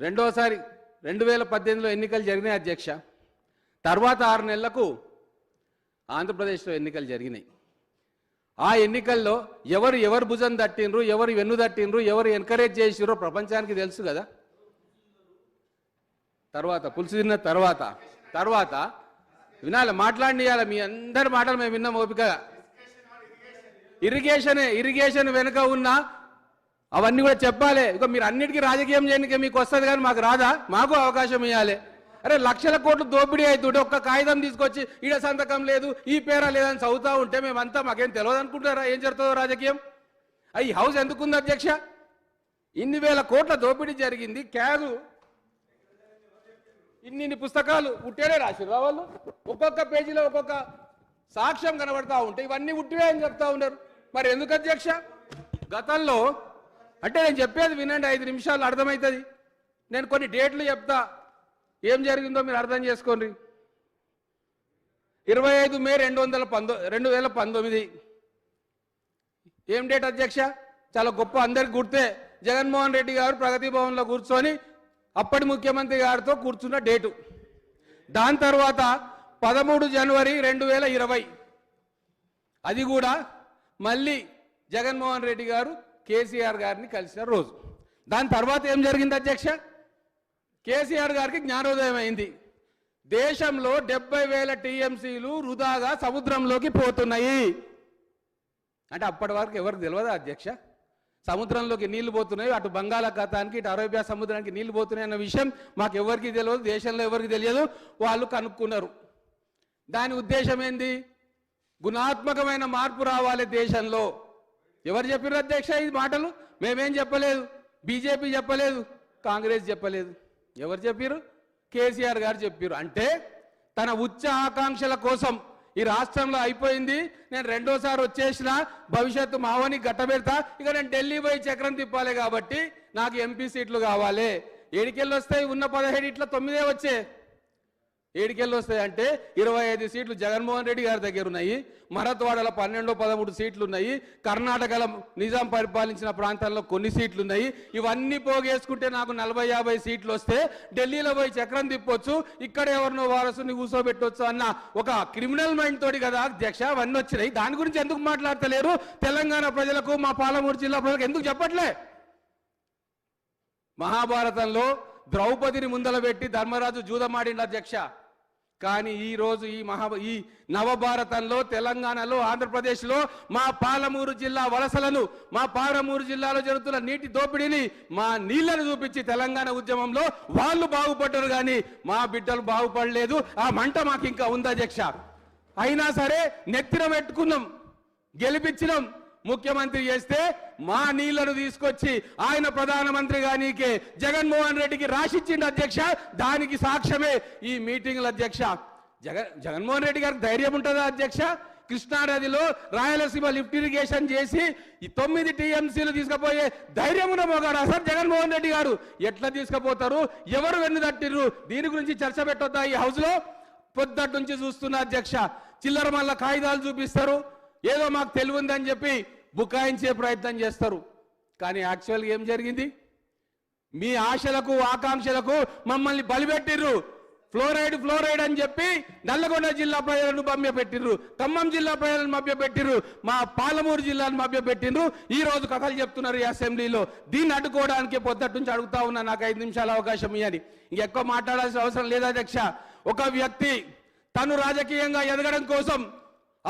రెండోసారి రెండు వేల పద్దెనిమిదిలో ఎన్నికలు జరిగినాయి అధ్యక్ష. తర్వాత ఆరు నెలలకు ఆంధ్రప్రదేశ్లో ఎన్నికలు జరిగినాయి. ఆ ఎన్నికల్లో ఎవరు ఎవరు భుజం తట్టిండ్రు ఎవరు వెన్ను తట్టిండ్రు ఎవరు ఎంకరేజ్ చేసిర్రు ప్రపంచానికి తెలుసు కదా. తర్వాత పులుసు తిన్న తర్వాత తర్వాత వినాలి మాట్లాడియాల మీ అందరి మాటలు మేము విన్నాం ఓపికగా. ఇరిగేషన్ ఇరిగేషన్ వెనుక ఉన్న అవన్నీ కూడా చెప్పాలి. ఇక మీరు అన్నిటికీ రాజకీయం చేయడానికి మీకు వస్తుంది కానీ మాకు రాదా? మాకు అవకాశం ఇవ్వాలి అరే లక్షల కోట్లు దోపిడీ అవుతుంటే ఒక్క కాగితం తీసుకొచ్చి ఈడ సంతకం లేదు ఈ పేరా లేదని చదువుతా ఉంటే మేమంతా మాకేం తెలియదు అనుకుంటారా ఏం జరుగుతుందో రాజకీయం? ఈ హౌస్ ఎందుకుంది అధ్యక్ష? ఇన్ని వేల కోట్ల దోపిడీ జరిగింది క్యాగు. ఇన్ని ఇన్ని పుస్తకాలు ఉట్టేనే రాసిరా వాళ్ళు. ఒక్కొక్క పేజీలో ఒక్కొక్క సాక్ష్యం కనబడతా ఉంటే ఇవన్నీ ఉట్టివే అని చెప్తా ఉన్నారు. మరి ఎందుకు అధ్యక్ష? గతంలో అంటే నేను చెప్పేది వినండి ఐదు నిమిషాలు అర్థమవుతుంది. నేను కొన్ని డేట్లు చెప్తా. ఏం జరిగిందో మీరు అర్థం చేసుకోండి. ఇరవై ఐదు మే రెండు వందల పంతొ రెండు వేల పంతొమ్మిది. ఏం డేట్ అధ్యక్ష? చాలా గొప్ప అందరికి గుర్తే. జగన్మోహన్ రెడ్డి గారు ప్రగతి భవన్లో కూర్చొని అప్పటి ముఖ్యమంత్రి గారితో కూర్చున్న డేటు. దాని తర్వాత పదమూడు జనవరి రెండు వేల ఇరవై. అది కూడా మళ్ళీ జగన్మోహన్ రెడ్డి గారు కేసీఆర్ గారిని కలిసిన రోజు. దాని తర్వాత ఏం జరిగింది అధ్యక్ష? కేసీఆర్ గారికి జ్ఞానోదయం అయింది. దేశంలో డెబ్బై వేల టీఎంసీలు వృధాగా సముద్రంలోకి పోతున్నాయి. అంటే అప్పటి వరకు ఎవరికి తెలియదా అధ్యక్ష? సముద్రంలోకి నీళ్ళు పోతున్నాయి అటు బంగాళాఖాతానికి ఇటు అరేబియా సముద్రానికి నీళ్ళు పోతున్నాయి అన్న విషయం మాకు ఎవరికి తెలియదు దేశంలో ఎవరికి తెలియదు వాళ్ళు కనుక్కున్నారు. దాని ఉద్దేశం ఏంది? గుణాత్మకమైన మార్పు రావాలి దేశంలో. ఎవరు చెప్పారు అధ్యక్ష ఈ మాటలు? మేమేం చెప్పలేదు. బీజేపీ చెప్పలేదు. కాంగ్రెస్ చెప్పలేదు. ఎవరు చెప్పారు కేసీఆర్ గారు చెప్పారు అంటే తన ఉచ్చ ఆకాంక్షల కోసం ఈ రాష్ట్రంలో అయిపోయింది. నేను రెండోసారి వచ్చేసిన భవిష్యత్తు మావని గట్టబెడతా ఇక నేను ఢిల్లీ పోయి చక్రం తిప్పాలి కాబట్టి నాకు ఎంపీ సీట్లు కావాలి. ఏడికెళ్ళి వస్తాయి ఉన్న పదిహేడు ఇట్లా తొమ్మిదే వచ్చే. ఏడికెళ్ళి వస్తాయి అంటే ఇరవై ఐదు సీట్లు జగన్మోహన్ రెడ్డి గారి దగ్గర ఉన్నాయి మరత్వాడలో పన్నెండు పదమూడు సీట్లు ఉన్నాయి కర్ణాటకలో నిజాం పరిపాలించిన ప్రాంతాల్లో కొన్ని సీట్లు ఉన్నాయి ఇవన్నీ పోగేసుకుంటే నాకు నలభై యాభై సీట్లు వస్తే ఢిల్లీలో పోయి చక్రం తిప్పొచ్చు ఇక్కడ ఎవరినో వారసుని కూర్చోబెట్టొచ్చు అన్న ఒక క్రిమినల్ మైండ్ తోటి కదా అధ్యక్ష అవన్నీ వచ్చినాయి. దాని గురించి ఎందుకు మాట్లాడతలేరు? తెలంగాణ ప్రజలకు మా పాలమూరు జిల్లా ప్రజలకు ఎందుకు చెప్పట్లే? మహాభారతంలో ద్రౌపదిని ముందల పెట్టి ధర్మరాజు జూదమాడిండు అధ్యక్ష. కానీ ఈరోజు ఈ మహా ఈ నవభారతంలో తెలంగాణలో ఆంధ్రప్రదేశ్లో మా పాలమూరు జిల్లా వలసలను మా పాలమూరు జిల్లాలో జరుగుతున్న నీటి దోపిడీని మా నీళ్ళను చూపించి తెలంగాణ ఉద్యమంలో వాళ్ళు బాగుపడ్డారు కానీ మా బిడ్డలు బాగుపడలేదు. ఆ మంట మాకు ఇంకా ఉంది అధ్యక్ష అయినా సరే నెత్తిన పెట్టుకున్నాం గెలిపించినాం. ముఖ్యమంత్రి చేస్తే మా నీళ్ళను తీసుకొచ్చి ఆయన ప్రధానమంత్రిగా నీకే జగన్మోహన్ రెడ్డికి రాసిచ్చిండు అధ్యక్ష దానికి సాక్ష్యమే ఈ మీటింగ్ల అధ్యక్ష. జగన్ జగన్మోహన్ రెడ్డి గారికి ధైర్యం ఉంటుందా అధ్యక్ష? కృష్ణానదిలో రాయలసీమ లిఫ్ట్ ఇరిగేషన్ చేసి ఈ తొమ్మిది టీఎంసీలు తీసుకుపోయే ధైర్యం ఉన్న మొగాడు అసలు జగన్మోహన్ రెడ్డి గారు? ఎట్లా తీసుకుపోతారు? ఎవరు వెన్ను తట్టిర్రు? దీని గురించి చర్చ పెట్టొద్దా ఈ హౌస్లో? పొద్దుటి నుంచి చూస్తున్న అధ్యక్ష చిల్లర మళ్ళా కాగితాలు చూపిస్తారు. ఏదో మాకు తెలివిందని చెప్పి బుకాయించే ప్రయత్నం చేస్తారు. కానీ యాక్చువల్గా ఏం జరిగింది? మీ ఆశలకు ఆకాంక్షలకు మమ్మల్ని బలిపెట్టిర్రు. ఫ్లోరైడ్ ఫ్లోరైడ్ అని చెప్పి నల్లగొండ జిల్లా ప్రజలను మభ్యపెట్టిర్రు. ఖమ్మం జిల్లా ప్రజలను మభ్యపెట్టిర్రు. మా పాలమూరు జిల్లాను మభ్యపెట్టిర్రు. ఈ రోజు కథలు చెప్తున్నారు ఈ అసెంబ్లీలో. దీన్ని అడ్డుకోవడానికి పొద్దుటి నుంచి అడుగుతా ఉన్నా నాకు ఐదు నిమిషాల అవకాశం ఇవ్వని ఎక్కువ మాట్లాడాల్సిన అవసరం లేదు అధ్యక్ష. ఒక వ్యక్తి తను రాజకీయంగా ఎదగడం కోసం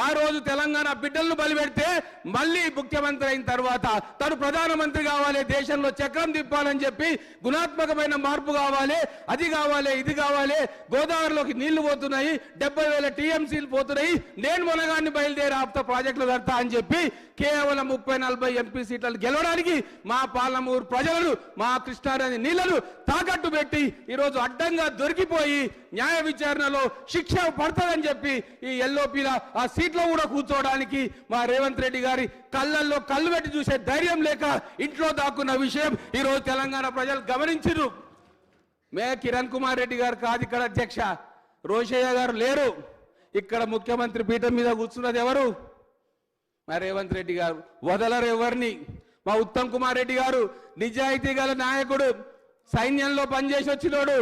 ఆ రోజు తెలంగాణ బిడ్డలను బలిపెడితే మళ్ళీ ముఖ్యమంత్రి అయిన తర్వాత తను ప్రధానమంత్రి కావాలి దేశంలో చక్రం తిప్పాలని చెప్పి గుణాత్మకమైన మార్పు కావాలి అది కావాలి ఇది కావాలి. గోదావరిలోకి నీళ్ళు పోతున్నాయి డెబ్బై వేల టీఎంసీలు పోతున్నాయి. నేను మొనగాన్ని బయలుదేరి ఆప్త ప్రాజెక్టులు కడతా అని చెప్పి కేవలం ముప్పై నలభై ఎంపీ సీట్లను గెలవడానికి మా పాలమూరు ప్రజలను మా కృష్ణారాణి నీళ్ళను తాకట్టు పెట్టి ఈరోజు అడ్డంగా దొరికిపోయి న్యాయ విచారణలో శిక్ష పడుతుందని చెప్పి ఈ ఎల్ఓపీల ఆ సీట్లో కూడా కూర్చోవడానికి మా రేవంత్ రెడ్డి గారి కళ్ళల్లో కళ్ళు పెట్టి చూసే ధైర్యం లేక ఇంట్లో దాక్కున్న విషయం ఈరోజు తెలంగాణ ప్రజలు గమనించారు మే కిరణ్ కుమార్ రెడ్డి గారు కాదు ఇక్కడ అధ్యక్ష రోషయ్య గారు లేరు. ఇక్కడ ముఖ్యమంత్రి పీఠం మీద కూర్చున్నది ఎవరు? మా రేవంత్ రెడ్డి గారు. వదలరు ఎవరిని? మా ఉత్తమ్ కుమార్ రెడ్డి గారు నిజాయితీ గల నాయకుడు సైన్యంలో పనిచేసి వచ్చినోడు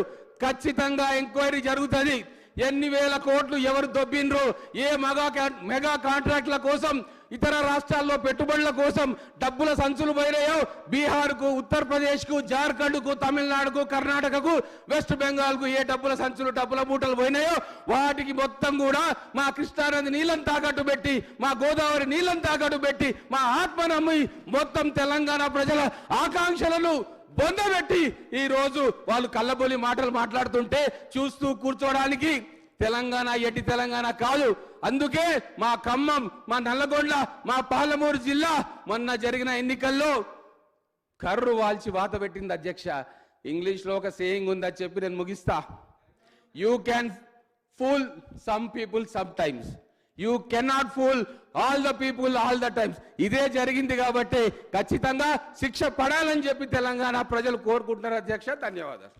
ఖచ్చితంగా ఎంక్వైరీ జరుగుతుంది. ఎన్ని వేల కోట్లు ఎవరు దొబ్బిండ్రు ఏ మెగా కా- మెగా కాంట్రాక్ట్ల కోసం ఇతర రాష్ట్రాల్లో పెట్టుబడుల కోసం డబ్బుల సంచులు పోయినాయో బీహార్కు ఉత్తరప్రదేశ్కు జార్ఖండ్కు తమిళనాడుకు కర్ణాటకకు వెస్ట్ బెంగాల్కు ఏ డబ్బుల సంచులు డబ్బుల మూటలు పోయినాయో వాటికి మొత్తం కూడా మా కృష్ణానది నీళ్ళని తాకట్టు పెట్టి మా గోదావరి నీళ్ళని తాకట్టు పెట్టి మా ఆత్మ నమ్మి మొత్తం తెలంగాణ ప్రజల ఆకాంక్షలను బొందబెట్టి ఈ రోజు వాళ్ళు కళ్ళబొలి మాటలు మాట్లాడుతుంటే చూస్తూ కూర్చోడానికి తెలంగాణ ఎట్టి తెలంగాణ కాదు. అందుకే మా ఖమ్మం మా నల్లగొండ మా పాలమూరు జిల్లా మొన్న జరిగిన ఎన్నికల్లో కర్రు వాల్చి వాత పెట్టింది అధ్యక్ష. ఇంగ్లీష్లో ఒక సేయింగ్ ఉందని చెప్పి నేను ముగిస్తా. You can fool some people some times you cannot fool all the people all the times ఇదే జరిగింది కాబట్టి ఖచ్చితంగా శిక్ష పడాలని చెప్పి తెలంగాణ ప్రజలు కోరుకుంటున్నారు అధ్యక్ష ధన్యవాదాలు.